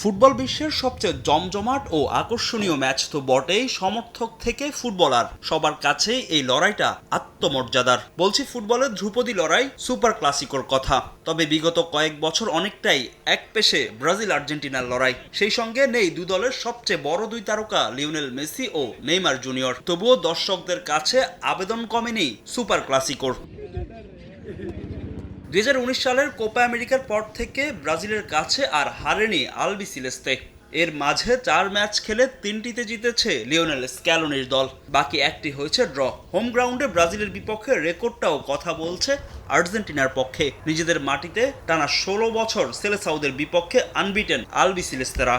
Football বিশ্বের সবচেয়ে জমজমাট ও আকর্ষণীয় ম্যাচ তো বটেই সমর্থক থেকে ফুটবলার। সবার কাছেই এই লড়াইটা আত্মমর্যাদার। বলছি ফুটবলের ধ্রুপদী লড়াই সুপার ক্লাসিকোর কথা। তবে বিগত কয়েক বছর অনেকটাই এক পেশে ব্রাজিল আর্জেন্টিনার লড়াই। সেই সঙ্গে নেই দু দলের সবচেয়ে বড় দুই তারকা লিওনেল মেসি ও নেইমার জুনিয়র। তবুও দর্শকদের কাছে আবেদন কমেনি সুপার ক্লাসিকোর। দু হাজার উনিশ সালের কোপা আমেরিকার পর থেকে ব্রাজিলের কাছে আর হারেনি আলবি সিলেস্তে এর মাঝে চার ম্যাচ খেলে তিনটিতে জিতেছে লিওনেল স্ক্যালোনির দল। বাকি একটি হয়েছে ড্র। হোম গ্রাউন্ডে ব্রাজিলের বিপক্ষে রেকর্ডটাও কথা বলছে আর্জেন্টিনার পক্ষে। নিজেদের মাটিতে টানা ষোলো বছর সেলেসাউদের বিপক্ষে আনবিটেন আলবি সিলেস্তেরা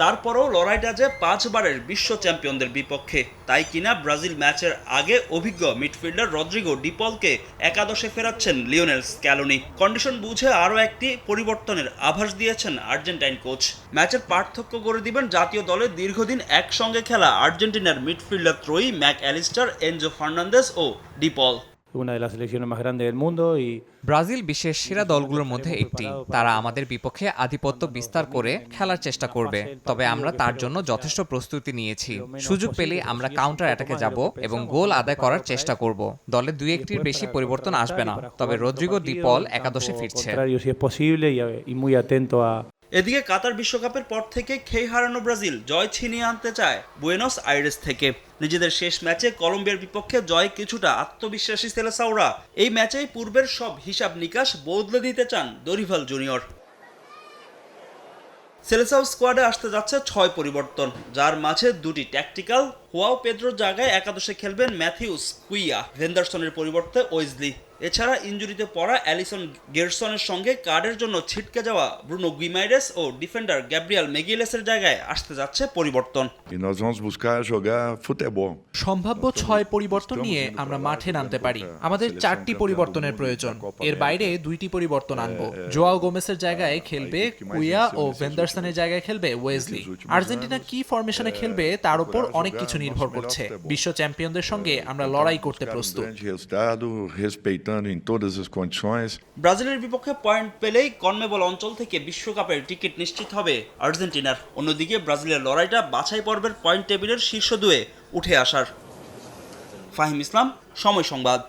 তারপরও লড়াইটা যে পাঁচবারের বিশ্ব চ্যাম্পিয়নদের বিপক্ষে, তাই কিনা ব্রাজিল ম্যাচের আগে অভিজ্ঞ মিডফিল্ডার রদ্রিগো ডিপলকে একাদশে ফেরাচ্ছেন লিওনেল স্ক্যালোনি। কন্ডিশন বুঝে আরও একটি পরিবর্তনের আভাস দিয়েছেন আর্জেন্টাইন কোচ। ম্যাচের পার্থক্য করে দিবেন জাতীয় দলে দীর্ঘদিন একসঙ্গে খেলা আর্জেন্টিনার মিডফিল্ডার ত্রয়ী ম্যাক অ্যালিস্টার, এনজো ফার্নান্দেস ও De Paul. Una de las selecciones más grandes del mundo y Brazil বিশ্বের সেরা দলগুলোর মধ্যে একটি। তারা আমাদের বিপক্ষে আধিপত্য বিস্তার করে খেলার চেষ্টা করবে। তবে আমরা তার জন্য যথেষ্ট প্রস্তুতি নিয়েছি। সুযোগ পেলে আমরা কাউন্টার অ্যাটাকে যাব এবং গোল আদায় করার চেষ্টা করব। দলে দুই একটির বেশি পরিবর্তন আসবে না। তবে রদ্রিগো ডিপল একাদশে ফিরছে। এদিকে কাতার বিশ্বকাপের পর থেকে খেই হারানো ব্রাজিল জয় ছিনিয়ে আনতে চায় বুয়েনস আইরেস থেকে। নিজেদের শেষ ম্যাচে কলম্বিয়ার বিপক্ষে জয় কিছুটা আত্মবিশ্বাসী সেলেসাওরা এই ম্যাচেই পূর্বের সব হিসাব নিকাশ বদলে দিতে চান দরিভাল জুনিয়র। সেলেসাও স্কোয়াডে আসতে যাচ্ছে ছয় পরিবর্তন, যার মাঝে দুটি ট্যাকটিক্যাল হোয়াও পেদ্রোর জায়গায় একাদশে খেলবেন ম্যাথিউস কুইয়া। ভেন্ডারসনের পরিবর্তে ওয়েজলি। এছাড়া ইঞ্জুরিতে পড়া অ্যালিসন গেরসনের সঙ্গে কার্ডের জন্য ছিটকে যাওয়া ব্রুনো গুইমাইরেস ও ডিফেন্ডার গ্যাব্রিয়াল মেগিলেসের জায়গায় আসতে যাচ্ছে পরিবর্তন. সম্ভাব্য ছয় পরিবর্তন নিয়ে আমরা মাঠে নামতে পারি। আমাদের চারটি পরিবর্তনের প্রয়োজন। এর বাইরে দুইটি পরিবর্তন আনব। জোয়াও গোমেসের জায়গায় খেলবে কুইয়া ও ভেন্ডারসনের জায়গায় খেলবে ওয়েজলি আর্জেন্টিনা কি ফরমেশনে খেলবে তার উপর অনেক কিছু নির্ভর করছে। বিশ্ব চ্যাম্পিয়নদের সঙ্গে আমরা লড়াই করতে প্রস্তুত। Respeitando em todas as condições. ব্রাজিলের বিপক্ষে পয়েন্ট পেলেই কনমেবল অঞ্চল থেকে বিশ্বকাপের টিকিট নিশ্চিত হবে আর্জেন্টিনার। অন্যদিকে ব্রাজিলের লড়াইটা বাছাই পর্বের পয়েন্ট টেবিলের শীর্ষ দুয়ে উঠে আসার। ফাহিম ইসলাম, সময় সংবাদ।